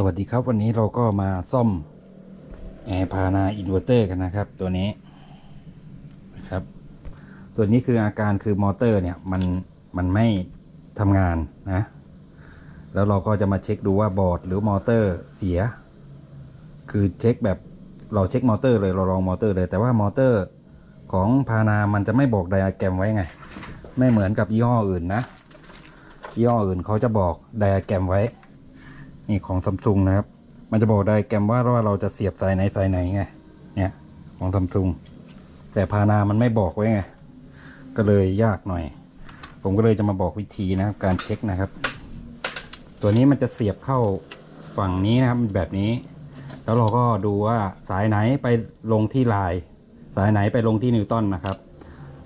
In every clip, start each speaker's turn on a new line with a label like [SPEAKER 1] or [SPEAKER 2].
[SPEAKER 1] สวัสดีครับวันนี้เราก็มาซ่อมแอร์พานาอินเวอร์เตอร์กันนะครับ ตัวนี้นะครับ ตัวนี้คืออาการคือมอเตอร์เนี่ยมันมันไม่ทำงานนะ แล้วเราก็จะมาเช็คดูว่าบอร์ดหรือมอเตอร์เสีย คือเช็คแบบเราเช็คมอเตอร์เลยเราลองมอเตอร์เลย แต่ว่ามอเตอร์ของพานามันจะไม่บอกไดอะแกรมไว้ไง ไม่เหมือนกับยี่ห้ออื่นนะยี่ห้ออื่นเขาจะบอกไดอะแกรมไว้ นี่ของซัมซุงนะครับ มันจะบอกไดอะแกมว่าว่าเราจะเสียบสายไหนสายไหนไง เนี่ยของซัมซุงแต่พานามันไม่บอกไว้ไง ก็เลยยากหน่อย ผมก็เลยจะมาบอกวิธีนะครับ การเช็คนะครับ ตัวนี้มันจะเสียบเข้าฝั่งนี้นะครับแบบนี้ แล้วเราก็ดูว่าสายไหนไปลงที่ลาย สายไหนไปลงที่นิวตันนะครับ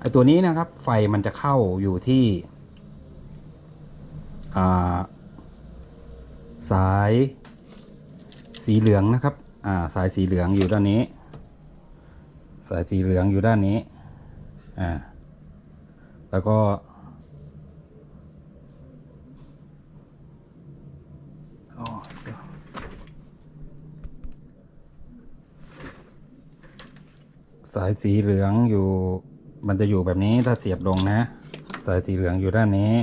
[SPEAKER 1] ไอตัวนี้นะครับ ไฟมันจะเข้าอยู่ที่อ่า สายสีเหลืองนะครับ อ่า สายสีเหลืองอยู่ด้านนี้ สายสีเหลืองอยู่ด้านนี้ อ่า แล้วก็ สายสีเหลืองอยู่ มันจะอยู่แบบนี้ถ้าเสียบลงนะ สายสีเหลืองอยู่ด้านนี้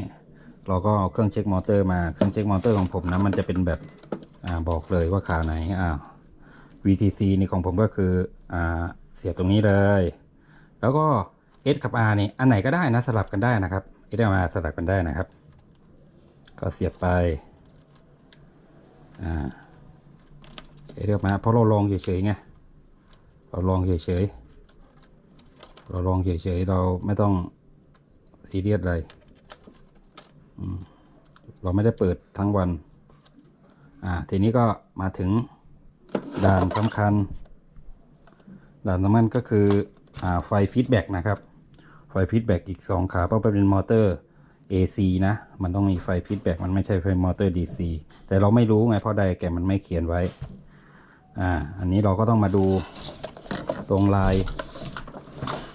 [SPEAKER 1] เราก็เอาเครื่องเช็คมอเตอร์มาเครื่องเช็คมอเตอร์ของผมนะมันจะเป็นแบบอ่าบอกเลยว่าขาไหนอ่า VTC นี่ของผมก็คืออ่าเสียบตรงนี้เลย แล้วก็ S กับ R นี่อันไหนก็ได้นะสลับกันได้นะครับ S กับ R สลับกันได้นะครับ ก็เสียบไปอ่า S กับ R เพราะเราลองเฉยๆไงเราลองเฉยๆเราลองเฉยๆเราไม่ต้องซีเรียสอะไร เราไม่ได้เปิดทั้งวัน อ่า ทีนี้ก็มาถึงด่านสำคัญ ด่านสำคัญก็คือ อ่า ไฟฟีดแบ็กนะครับ ไฟฟีดแบ็กอีกสองขาเพราะเป็นมอเตอร์ AC นะ มันต้องมีไฟฟีดแบ็กมันไม่ใช่ไฟมอเตอร์ DC แต่เราไม่รู้ไงเพราะไดแกมันไม่เขียนไว้ อ่า อันนี้เราก็ต้องมาดูตรงลาย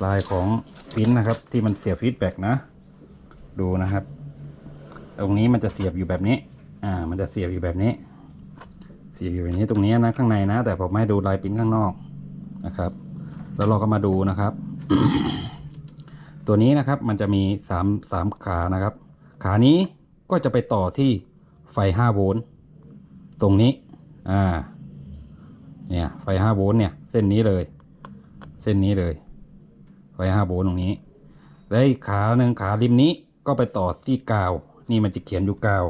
[SPEAKER 1] ลายของพินนะครับ ที่มันเสียฟีดแบ็กนะ ดูนะครับ ตรงนี้มันจะเสียบอยู่แบบนี้ อ่า มันจะเสียบอยู่แบบนี้ เสียบอยู่แบบนี้ตรงนี้นะข้างในนะ แต่ผมไม่ให้ดูลายปิ้นข้างนอกนะครับ แล้วเราก็มาดูนะครับ ตัวนี้นะครับมันจะมีสามสามขานะครับ ขานี้ก็จะไปต่อที่ไฟห้าโวลต์ตรงนี้ อ่า เนี่ยไฟห้าโวลต์เนี่ย เส้นนี้เลย เส้นนี้เลย ไฟห้าโวลต์ตรงนี้ และอีกขาหนึ่งขาริมนี้ก็ไปต่อที่กาว นี่มันจะเขียนอยู่กาว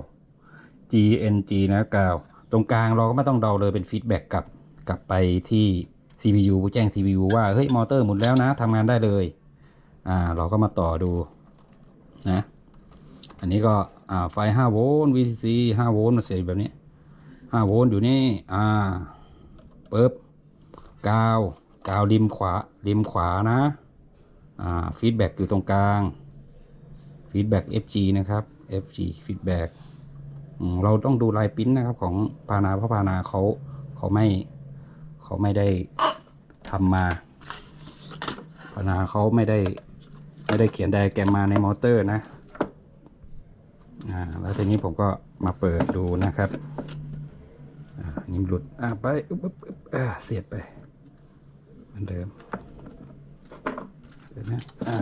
[SPEAKER 1] GNG นะกาว ตรงกลางเราก็ไม่ต้องเดาเลยเป็นฟีดแบ็กกลับกลับไปที่ CPU แจ้ง CPU ว่า เฮ้ย มอเตอร์หมุนแล้วนะทำงานได้เลย อ่า เราก็มาต่อดูนะ อันนี้ก็อ่าไฟ 5 โวลต์ VCC 5 โวลต์มาเสียแบบนี้ 5 โวลต์อยู่นี่ อ่าปึ๊บกาวกาวริมขวาริมขวานะ อ่าฟีดแบ็กอยู่ตรงกลางฟีดแบ็ก FG นะครับ FG ฟีดแบ็กเราต้องดูลายปิ้นนะครับของพานาเพราะพานาเขาเขาไม่เขาไม่ได้ทำมาพานาเขาไม่ได้ไม่ได้เขียนไดแกรมมาในมอเตอร์นะอ่าแล้วทีนี้ผมก็มาเปิดดูนะครับอ่านี่มหลุดอ่าไปอึ๊บอึ๊บอึ๊บอ่าเสียบไปเหมือนเดิมเดี๋ยวนะอ่า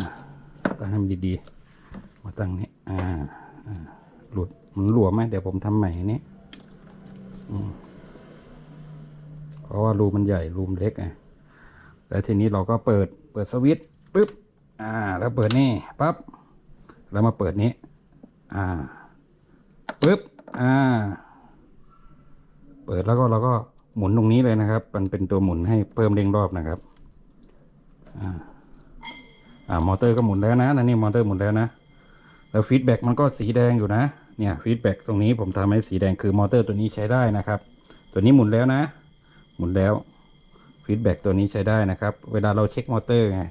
[SPEAKER 1] ตั้งให้มันดีๆมาตั้งนี้ มันหลวมไหมเดี๋ยวผมทำใหม่นี้เพราะว่ารูมันใหญ่รูมเล็กไงแล้วทีนี้เราก็เปิดเปิดสวิตช์ปึ๊บ อ่า แล้วเปิดนี่ปั๊บแล้วมาเปิดนี้ อ่าปึ๊บ อ่า เปิดแล้วก็เราก็หมุนตรงนี้เลยนะครับ มันเป็นตัวหมุนให้เพิ่มเร่งรอบนะครับ อ่า อ่ามอเตอร์ก็หมุนแล้วนะนั่นนี่มอเตอร์หมุนแล้วนะ แล้วฟีดแบ็กมันก็สีแดงอยู่นะ เนี่ยฟีดแบ็กตรงนี้ผมทำให้สีแดงคือมอเตอร์ตัวนี้ใช้ได้นะครับ ตัวนี้หมุนแล้วนะ หมุนแล้วฟีดแบ็กตัวนี้ใช้ได้นะครับ เวลาเราเช็คมอเตอร์ไง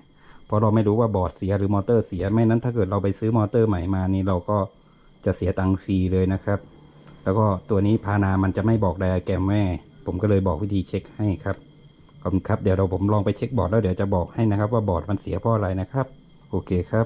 [SPEAKER 1] เพราะเราไม่รู้ว่าบอร์ดเสียหรือมอเตอร์เสียไม่นั้นถ้าเกิดเราไปซื้อมอเตอร์ใหม่มานี่เราก็จะเสียตังค์ฟรีเลยนะครับ แล้วก็ตัวนี้พานามันจะไม่บอกไดอะแกรมแม่ผมก็เลยบอกวิธีเช็คให้ครับขอบคุณครับเดี๋ยวเราผมลองไปเช็คบอร์ดแล้วเดี๋ยวจะบอกให้นะครับ ว่าบอร์ดมันเสียเพราะอะไรนะครับ โอเคครับ